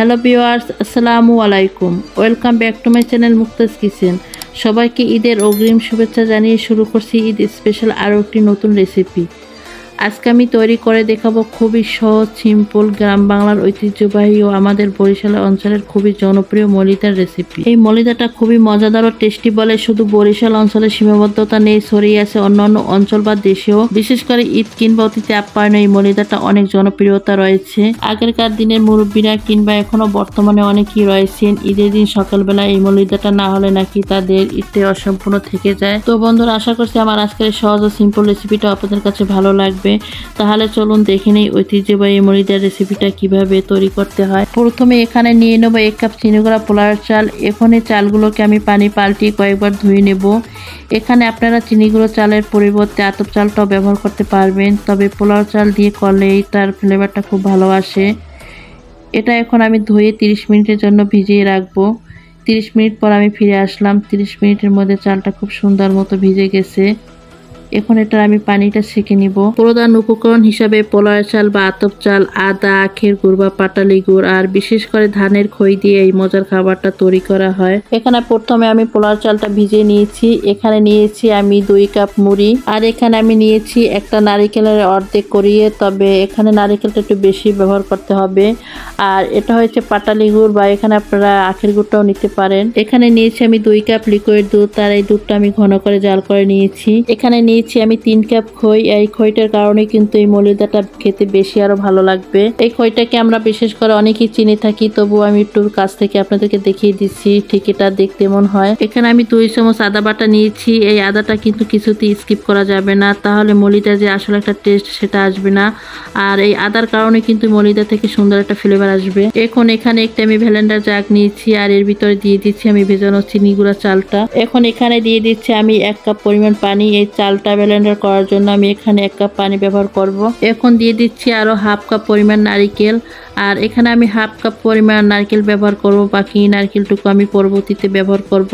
Hello viewers আসসালামু আলাইকুম। Welcome back to my channel Muktaj kitchen. সবাইকে ঈদের অগ্রিম শুভেচ্ছা জানিয়ে শুরু করছি ঈদ স্পেশাল আরও একটি নতুন রেসিপি। আজকে আমি তৈরি করে দেখাবো খুবই সহজ সিম্পল গ্রাম বাংলার ঐতিহ্যবাহী ও আমাদের বরিশাল অঞ্চলের খুবই জনপ্রিয় মলিদার রেসিপি এই মলিদাটা খুবই মজাদার ও টেস্টি বলে শুধু বরিশাল অঞ্চলে সীমাবদ্ধতা নেই, ছড়িয়ে আছে অন্যান্য অঞ্চল বা দেশেও। বিশেষ করে ঈদ কিংবা অতিথি আপ্যায়নে এই মলিদাটা অনেক জনপ্রিয়তা রয়েছে। আগেরকার দিনের মুরব্বীরা কিংবা এখনও বর্তমানে অনেকেই রয়েছেন, ঈদের দিন সকালবেলা এই মলিদাটা না হলে নাকি তাদের ঈদে অসম্পূর্ণ থেকে যায়। তো বন্ধুরা, আশা করছি আমার আজকের সহজ ও সিম্পল রেসিপিটা আপনাদের কাছে ভালো লাগবে। তাহলে চলুন দেখে নেই ঐতিহ্যবাহী মরিদার রেসিপিটা কীভাবে তৈরি করতে হয়। প্রথমে এখানে নিয়ে নেব এক কাপ চিনিগুড়া পোলার চাল। এখন চালগুলোকে আমি পানি পাল্টিয়ে কয়েকবার ধুয়ে নেব। এখানে আপনারা চিনিগুলো চালের পরিবর্তে আতপ চালটাও ব্যবহার করতে পারবেন। তবে পোলাও চাল দিয়ে করলেই তার ফ্লেভারটা খুব ভালো আসে। এটা এখন আমি ধুয়ে 30 মিনিটের জন্য ভিজিয়ে রাখব। 30 মিনিট পর আমি ফিরে আসলাম। 30 মিনিটের মধ্যে চালটা খুব সুন্দর মতো ভিজে গেছে। এখন এটা আমি পানিটা ছেঁকে নিব। প্রধান উপকরণ হিসাবে পোলার চাল বা আতপ চাল, আদা, আখের গুড় বা পাটালি গুড়, আর বিশেষ করে ধানের খই দিয়ে এই মজার খাবারটা তৈরি করা হয়। এখানে প্রথমে আমি পোলার চালটা ভিজে নিয়েছি। এখানে নিয়েছি আমি দুই কাপ মুড়ি, আর এখানে আমি নিয়েছি একটা নারিকেলের অর্ধেক করিয়ে, তবে এখানে নারিকেলটা একটু বেশি ব্যবহার করতে হবে। আর এটা হচ্ছে পাটালি গুড় বা এখানে আপনারা আখের গুড়টাও নিতে পারেন। এখানে নিয়েছি আমি দুই কাপ লিকুইড দুধ, আর এই দুধটা আমি ঘন করে জাল করে নিয়েছি। এখানে নিয়েছি, আমি তিন কাপ খই। এই খইটার কারণে কিন্তু এই মলিদাটা খেতে বেশি আরও ভালো লাগবে। এই খইটাকে আমরা বিশেষ করে অনেকেই চিনি থাকি তবু আমি একটু কাছ থেকে আপনাদেরকে দেখিয়ে দিচ্ছি ঠিক এটা দেখতে মন হয়। এখানে আমি দুই চামচ আদা বাটা নিয়েছি। এই আদাটা কিন্তু কিছুতেই স্কিপ করা যাবে না। তাহলে মলিদা যে আসলে একটা টেস্ট সেটা আসবে না। আর এই আদার কারণে কিন্তু মলিদা থেকে সুন্দর একটা ফ্লেভার আসবে। এখন এখানে একটা আমি ভ্যালেন্ডার জাগ নিয়েছি আর এর ভিতরে দিয়ে দিচ্ছি আমি ভেজানো চিনি গুঁড়া চালটা। এখন এখানে দিয়ে দিচ্ছি আমি এক কাপ পরিমাণ পানি। এই চালটা ব্লেন্ডার করার জন্য আমি এখানে এক কাপ পানি ব্যবহার করব। এখন দিয়ে দিচ্ছি আরও হাফ কাপ পরিমাণ নারিকেল। আর এখানে আমি হাফ কাপ পরিমাণ নারকেল ব্যবহার করব। বাকি নারকেলটুকু আমি পরবর্তীতে ব্যবহার করব।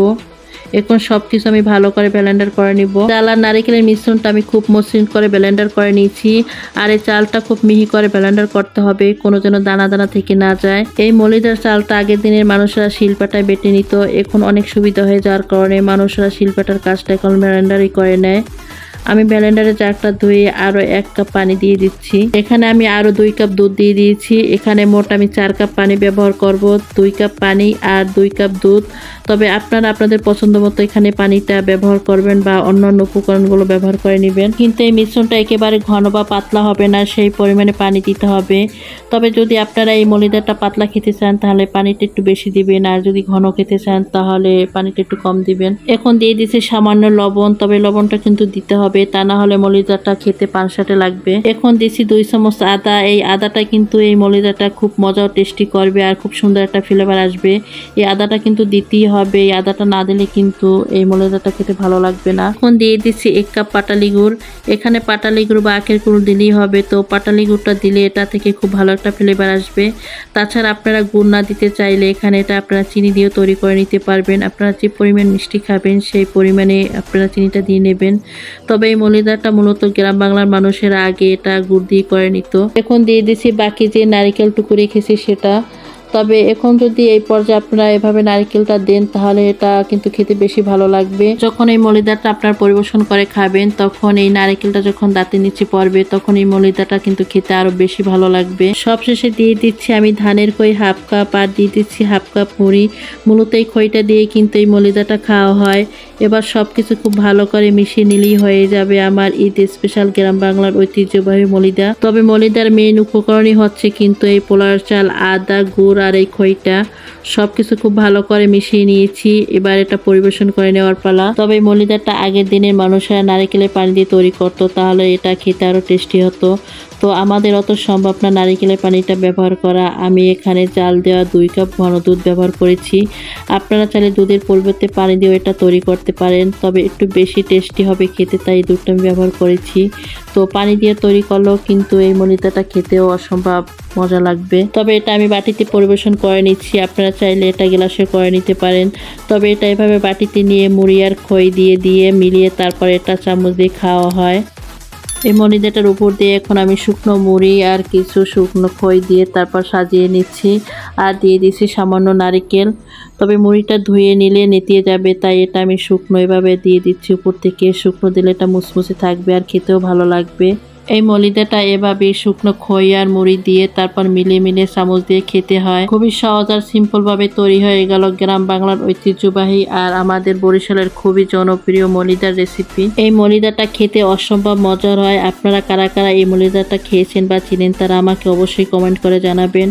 এখন সব কিছু আমি ভালো করে ব্লেন্ডার করে নিব। চাল আর নারিকেলের মিশ্রণটা আমি খুব মসৃণ করে ব্লেন্ডার করে নিয়েছি। আর এই চালটা খুব মিহি করে ব্লেন্ডার করতে হবে, কোনো যেন দানা দানা থেকে না যায়। এই মলিদার চালটা আগের দিনের মানুষরা শিলপাটায় বেটে নিত। এখন অনেক সুবিধা হয়ে যাওয়ার কারণে মানুষরা শিলপাটার কাজটা এখন ব্লেন্ডারই করে নেয়। আমি ব্লেন্ডারে চারটা ধুয়ে আরও এক কাপ পানি দিয়ে দিচ্ছি। এখানে আমি আরও দুই কাপ দুধ দিয়ে দিয়েছি। এখানে মোট আমি চার কাপ পানি ব্যবহার করব, দুই কাপ পানি আর দুই কাপ দুধ। তবে আপনারা আপনাদের পছন্দ মতো এখানে পানিটা ব্যবহার করবেন বা অন্যান্য উপকরণগুলো ব্যবহার করে নেবেন। কিন্তু এই মিশ্রণটা একেবারে ঘন বা পাতলা হবে না, সেই পরিমাণে পানি দিতে হবে। তবে যদি আপনারা এই মলিদাটা পাতলা খেতে চান, তাহলে পানিটা একটু বেশি দিবেন। আর যদি ঘন খেতে চান, তাহলে পানিটা একটু কম দিবেন। এখন দিয়ে দিচ্ছে সামান্য লবণ, তবে লবণটা কিন্তু দিতে হবে তা না হলে মলিদাটা খেতে পানসাটে লাগবে। এখন দিচ্ছি দুই চামচ আদা। এই আদাটা কিন্তু এই মলিদাটা খুব মজা টেস্টি করবে আর খুব সুন্দর একটা ফ্লেভার আসবে। এই আদাটা কিন্তু দিতেই হবে। এই আদাটা না দিলে কিন্তু এই মলিদাটা খেতে ভালো লাগবে না। এখন দিয়ে দিচ্ছি এক কাপ পাটালি গুড় এখানে পাটালি গুড় বা আখের গুড় দিলেই হবে। তো পাটালি গুড়টা দিলে এটা থেকে খুব ভালো একটা ফ্লেভার আসবে। তাছাড়া আপনারা গুড় না দিতে চাইলে এখানে এটা আপনারা চিনি দিয়েও তৈরি করে নিতে পারবেন। আপনারা যে পরিমাণ মিষ্টি খাবেন, সেই পরিমাণে আপনারা চিনিটা দিয়ে নেবেন। তবে এই মলিদাটা মূলত গ্রাম বাংলার মানুষের আগে এটা গুড় দিয়ে করে নিত। এখন দিয়ে দিছি বাকি যে নারিকেল টুকু রেখেছি সেটা তবে এখন যদি এই পর্যায়ে আপনারা এভাবে নারকেলটা দেন, তাহলে এটা কিন্তু খেতে বেশি ভালো লাগবে। যখন এই মলিদাটা আপনার পরিবেশন করে খাবেন, তখন এই নারকেলটা যখন দাঁতের নিচে পড়বে, তখন এই মলিদাটা কিন্তু খেতে আরও বেশি ভালো লাগবে। সবশেষে দিয়ে দিচ্ছি আমি ধানের খই হাফ কাপ আর দিয়ে দিচ্ছি হাফ কাপ মুড়ি। মূলত এই খইটা দিয়ে কিন্তু এই মলিদাটা খাওয়া হয়। এবার সব কিছু খুব ভালো করে মিশিয়ে নিলেই হয়ে যাবে আমার ঈদ স্পেশাল গ্রাম বাংলার ঐতিহ্যবাহী মলিদা। তবে মলিদার মেইন উপকরণই হচ্ছে কিন্তু এই পোলার চাল, আদা, গুড় আর এই খইটা সব কিছু খুব ভালো করে মিশিয়ে নিয়েছি। এবার এটা পরিবেশন করে নেওয়ার পালা। তবে এই মলিদাটা আগের দিনের মানুষেরা নারিকেলের পানি দিয়ে তৈরি করতো, তাহলে এটা খেতে আরও টেস্টি হতো। তো আমাদের অত সম্ভব না নারিকেলের পানিটা ব্যবহার করা। আমি এখানে জাল দেওয়া দুই কাপ ঘন দুধ ব্যবহার করেছি। আপনারা চাইলে দুধের পরিবর্তে পানি দিয়েও এটা তৈরি করতে পারেন, তবে একটু বেশি টেস্টি হবে খেতে, তাই দুধটা আমি ব্যবহার করেছি। তো পানি দিয়ে তৈরি করলেও কিন্তু এই মলিদাটা খেতেও অসম্ভব মজা লাগবে। তবে এটা আমি বাটিতে পরিবেশন করে নিচ্ছি, আপনারা চাইলে এটা গ্লাসে করে নিতে পারেন। তবে এটা এভাবে বাটিতে নিয়ে মুড়ি আর খই দিয়ে দিয়ে মিলিয়ে তারপর এটা চামচ দিয়ে খাওয়া হয়। এই মরিদাটার উপর দিয়ে এখন আমি শুকনো মুড়ি আর কিছু শুকনো খই দিয়ে তারপর সাজিয়ে নিচ্ছি আর দিয়ে দিচ্ছি সামান্য নারিকেল। তবে মুড়িটা ধুয়ে নিলে নেতিয়ে যাবে, তাই এটা আমি শুকনো এভাবে দিয়ে দিচ্ছি উপর থেকে। শুকনো দিলে এটা মুসমুসে থাকবে আর খেতেও ভালো লাগবে। এই মলিদাটা এভাবে শুকনো খই আর মুড়ি দিয়ে তারপর মিলিয়ে মিলিয়ে চামচ দিয়ে খেতে হয়। খুবই সহজ আর সিম্পল ভাবে তৈরি হয়ে গেল গ্রাম বাংলার ঐতিহ্যবাহী আর আমাদের বরিশালের খুবই জনপ্রিয় মলিদার রেসিপি এই মলিদাটা খেতে অসম্ভব মজার হয়। আপনারা কারা কারা এই মলিদাটা খেয়েছেন বা চিনেন তারা আমাকে অবশ্যই কমেন্ট করে জানাবেন।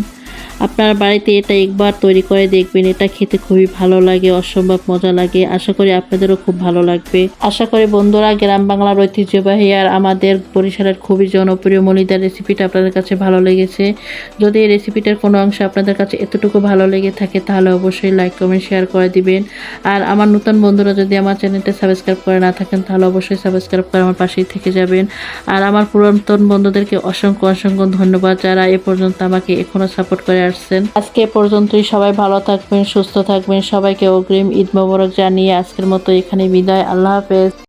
আপনার বাড়িতে এটা একবার তৈরি করে দেখবেন। এটা খেতে খুবই ভালো লাগে, অসম্ভব মজা লাগে। আশা করি আপনাদেরও খুব ভালো লাগবে। আশা করি বন্ধুরা, গ্রাম বাংলার ঐতিহ্যবাহী আর আমাদের বরিশালের খুবই জনপ্রিয় মলিদার রেসিপিটা আপনাদের কাছে ভালো লেগেছে। যদি এই রেসিপিটার কোনো অংশ আপনাদের কাছে এতটুকু ভালো লেগে থাকে, তাহলে অবশ্যই লাইক, কমেন্ট, শেয়ার করে দিবেন। আর আমার নতুন বন্ধুরা যদি আমার চ্যানেলটা সাবস্ক্রাইব করে না থাকেন, তাহলে অবশ্যই সাবস্ক্রাইব করে আমার পাশেই থেকে যাবেন। আর আমার পুরাতন বন্ধুদেরকে অসংখ্য অসংখ্য ধন্যবাদ যারা এ পর্যন্ত আমাকে এখনও সাপোর্ট করে আসছেন। আজকে পর্যন্তই। সবাই ভালো থাকবেন, সুস্থ থাকবেন। সবাইকে অগ্রিম ঈদ মোবারক জানিয়ে আজকের মতো এখানে বিদায়। আল্লাহ হাফেজ।